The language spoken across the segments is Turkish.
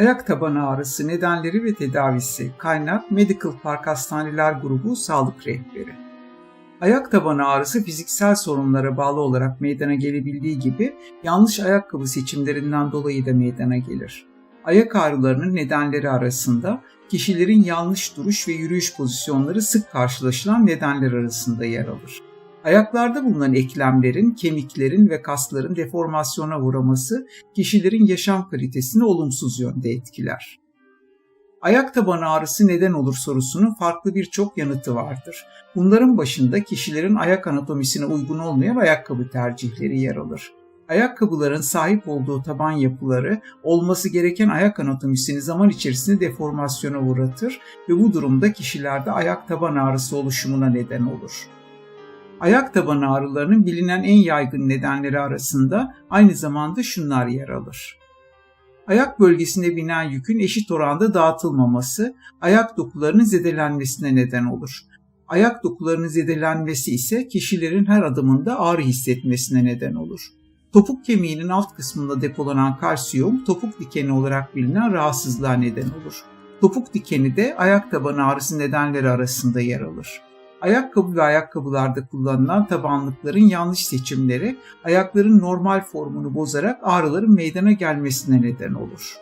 Ayak tabanı ağrısı nedenleri ve tedavisi kaynak Medical Park Hastaneler Grubu Sağlık Rehberi. Ayak tabanı ağrısı fiziksel sorunlara bağlı olarak meydana gelebildiği gibi yanlış ayakkabı seçimlerinden dolayı da meydana gelir. Ayak ağrılarının nedenleri arasında kişilerin yanlış duruş ve yürüyüş pozisyonları sık karşılaşılan nedenler arasında yer alır. Ayaklarda bulunan eklemlerin, kemiklerin ve kasların deformasyona uğraması kişilerin yaşam kalitesini olumsuz yönde etkiler. Ayak tabanı ağrısı neden olur sorusunun farklı birçok yanıtı vardır. Bunların başında kişilerin ayak anatomisine uygun olmayan ayakkabı tercihleri yer alır. Ayakkabıların sahip olduğu taban yapıları olması gereken ayak anatomisini zaman içerisinde deformasyona uğratır ve bu durumda kişilerde ayak taban ağrısı oluşumuna neden olur. Ayak tabanı ağrılarının bilinen en yaygın nedenleri arasında aynı zamanda şunlar yer alır. Ayak bölgesinde binen yükün eşit oranda dağıtılmaması ayak dokularının zedelenmesine neden olur. Ayak dokularının zedelenmesi ise kişilerin her adımında ağrı hissetmesine neden olur. Topuk kemiğinin alt kısmında depolanan kalsiyum topuk dikeni olarak bilinen rahatsızlığa neden olur. Topuk dikeni de ayak tabanı ağrısı nedenleri arasında yer alır. Ayakkabı ve ayakkabılarda kullanılan tabanlıkların yanlış seçimleri ayakların normal formunu bozarak ağrıların meydana gelmesine neden olur.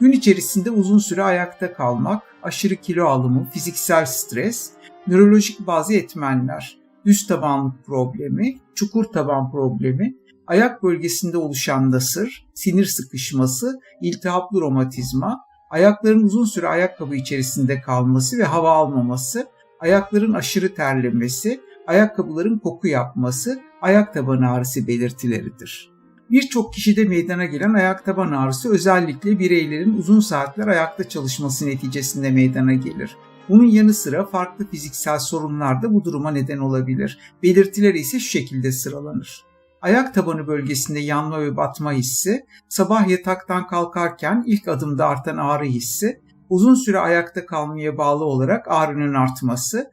Gün içerisinde uzun süre ayakta kalmak, aşırı kilo alımı, fiziksel stres, nörolojik bazı etmenler, düz tabanlık problemi, çukur taban problemi, ayak bölgesinde oluşan nasır, sinir sıkışması, iltihaplı romatizma, ayakların uzun süre ayakkabı içerisinde kalması ve hava almaması, ayakların aşırı terlemesi, ayakkabıların koku yapması, ayak tabanı ağrısı belirtileridir. Birçok kişide meydana gelen ayak taban ağrısı özellikle bireylerin uzun saatler ayakta çalışması neticesinde meydana gelir. Bunun yanı sıra farklı fiziksel sorunlar da bu duruma neden olabilir. Belirtiler ise şu şekilde sıralanır. Ayak tabanı bölgesinde yanma ve batma hissi, sabah yataktan kalkarken ilk adımda artan ağrı hissi, uzun süre ayakta kalmaya bağlı olarak ağrının artması,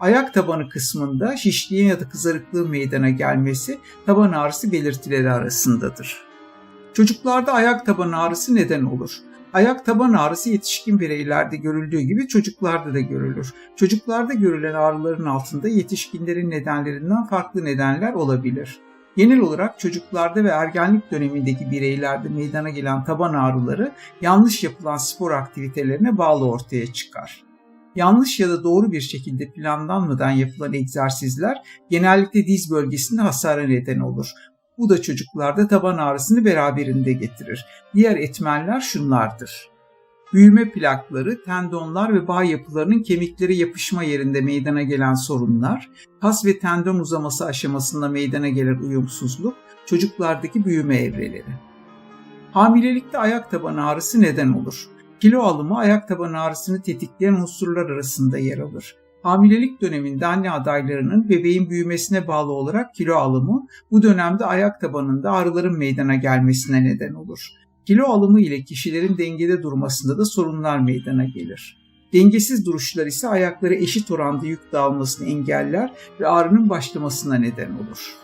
ayak tabanı kısmında şişliğin ya da kızarıklığın meydana gelmesi taban ağrısı belirtileri arasındadır. Çocuklarda ayak taban ağrısı neden olur? Ayak taban ağrısı yetişkin bireylerde görüldüğü gibi çocuklarda da görülür. Çocuklarda görülen ağrıların altında yetişkinlerin nedenlerinden farklı nedenler olabilir. Genel olarak çocuklarda ve ergenlik dönemindeki bireylerde meydana gelen taban ağrıları yanlış yapılan spor aktivitelerine bağlı ortaya çıkar. Yanlış ya da doğru bir şekilde planlanmadan yapılan egzersizler genellikle diz bölgesinde hasara neden olur. Bu da çocuklarda taban ağrısını beraberinde getirir. Diğer etmenler şunlardır büyüme plakları, tendonlar ve bağ yapılarının kemiklere yapışma yerinde meydana gelen sorunlar, kas ve tendon uzaması aşamasında meydana gelen uyumsuzluk, çocuklardaki büyüme evreleri. Hamilelikte ayak tabanı ağrısı neden olur. Kilo alımı ayak tabanı ağrısını tetikleyen unsurlar arasında yer alır. Hamilelik döneminde anne adaylarının bebeğin büyümesine bağlı olarak kilo alımı bu dönemde ayak tabanında ağrıların meydana gelmesine neden olur. Kilo alımı ile kişilerin dengede durmasında da sorunlar meydana gelir. Dengesiz duruşlar ise ayakları eşit oranda yük dağılmasını engeller ve ağrının başlamasına neden olur.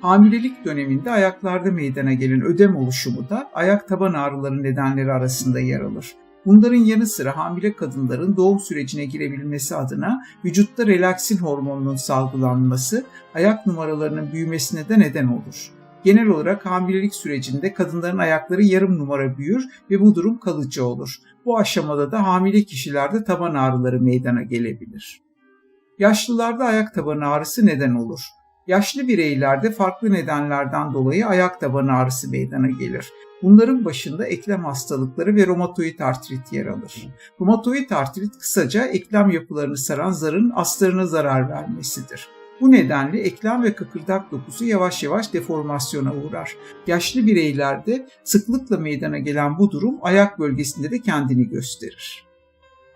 Hamilelik döneminde ayaklarda meydana gelen ödem oluşumu da ayak taban ağrıları nedenleri arasında yer alır. Bunların yanı sıra hamile kadınların doğum sürecine girebilmesi adına vücutta relaksin hormonunun salgılanması ayak numaralarının büyümesine de neden olur. Genel olarak hamilelik sürecinde kadınların ayakları yarım numara büyür ve bu durum kalıcı olur. Bu aşamada da hamile kişilerde taban ağrıları meydana gelebilir. Yaşlılarda ayak tabanı ağrısı neden olur. Yaşlı bireylerde farklı nedenlerden dolayı ayak tabanı ağrısı meydana gelir. Bunların başında eklem hastalıkları ve romatoid artrit yer alır. Romatoid artrit kısaca eklem yapılarını saran zarın astarına zarar vermesidir. Bu nedenle eklem ve kıkırdak dokusu yavaş yavaş deformasyona uğrar. Yaşlı bireylerde sıklıkla meydana gelen bu durum ayak bölgesinde de kendini gösterir.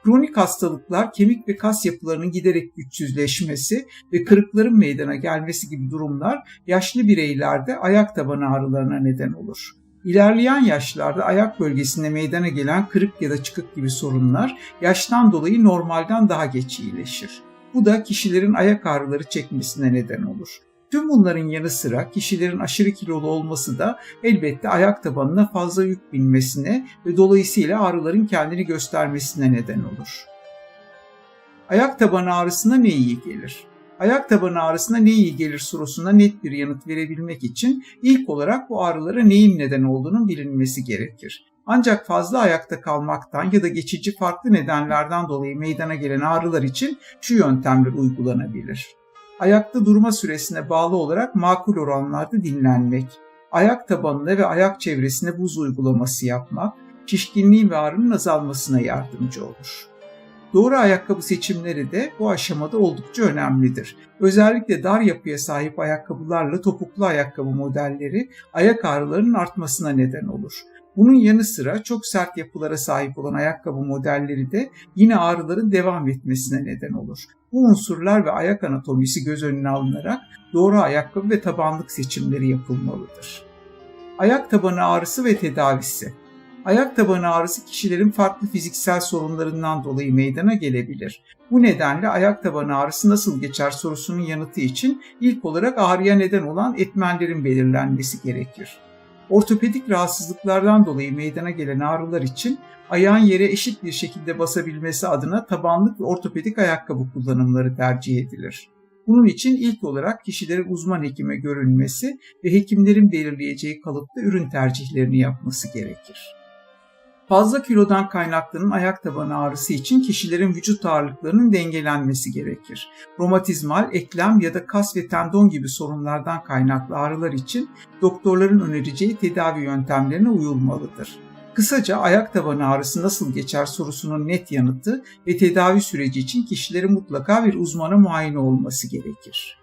Kronik hastalıklar kemik ve kas yapılarının giderek güçsüzleşmesi ve kırıkların meydana gelmesi gibi durumlar yaşlı bireylerde ayak tabanı ağrılarına neden olur. İlerleyen yaşlarda ayak bölgesinde meydana gelen kırık ya da çıkık gibi sorunlar yaştan dolayı normalden daha geç iyileşir. Bu da kişilerin ayak ağrıları çekmesine neden olur. Tüm bunların yanı sıra kişilerin aşırı kilolu olması da elbette ayak tabanına fazla yük binmesine ve dolayısıyla ağrıların kendini göstermesine neden olur. Ayak tabanı ağrısına ne iyi gelir? Ayak tabanı ağrısına ne iyi gelir sorusuna net bir yanıt verebilmek için ilk olarak bu ağrılara neyin neden olduğunun bilinmesi gerekir. Ancak fazla ayakta kalmaktan ya da geçici farklı nedenlerden dolayı meydana gelen ağrılar için şu yöntemler uygulanabilir. Ayakta durma süresine bağlı olarak makul oranlarda dinlenmek, ayak tabanına ve ayak çevresine buz uygulaması yapmak, şişkinliğin ve ağrının azalmasına yardımcı olur. Doğru ayakkabı seçimleri de bu aşamada oldukça önemlidir. Özellikle dar yapıya sahip ayakkabılarla topuklu ayakkabı modelleri ayak ağrılarının artmasına neden olur. Bunun yanı sıra çok sert yapılara sahip olan ayakkabı modelleri de yine ağrıların devam etmesine neden olur. Bu unsurlar ve ayak anatomisi göz önüne alınarak doğru ayakkabı ve tabanlık seçimleri yapılmalıdır. Ayak tabanı ağrısı ve tedavisi Ayak tabanı ağrısı kişilerin farklı fiziksel sorunlarından dolayı meydana gelebilir. Bu nedenle ayak tabanı ağrısı nasıl geçer sorusunun yanıtı için ilk olarak ağrıya neden olan etmenlerin belirlenmesi gerekir. Ortopedik rahatsızlıklardan dolayı meydana gelen ağrılar için ayağın yere eşit bir şekilde basabilmesi adına tabanlık ve ortopedik ayakkabı kullanımları tercih edilir. Bunun için ilk olarak kişilerin uzman hekime görünmesi ve hekimlerin belirleyeceği kalıpta ürün tercihlerini yapması gerekir. Fazla kilodan kaynaklanan ayak tabanı ağrısı için kişilerin vücut ağırlıklarının dengelenmesi gerekir. Romatizmal, eklem ya da kas ve tendon gibi sorunlardan kaynaklı ağrılar için doktorların önereceği tedavi yöntemlerine uyulmalıdır. Kısaca ayak tabanı ağrısı nasıl geçer sorusunun net yanıtı ve tedavi süreci için kişilerin mutlaka bir uzmana muayene olması gerekir.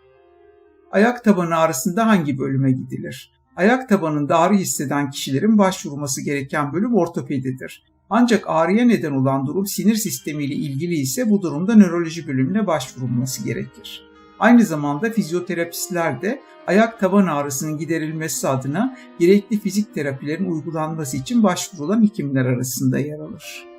Ayak tabanı ağrısında hangi bölüme gidilir? Ayak tabanında ağrı hisseden kişilerin başvurması gereken bölüm ortopedidir. Ancak ağrıya neden olan durum sinir sistemiyle ilgili ise bu durumda nöroloji bölümüne başvurulması gerekir. Aynı zamanda fizyoterapistler de ayak taban ağrısının giderilmesi adına gerekli fizik terapilerin uygulanması için başvurulan hekimler arasında yer alır.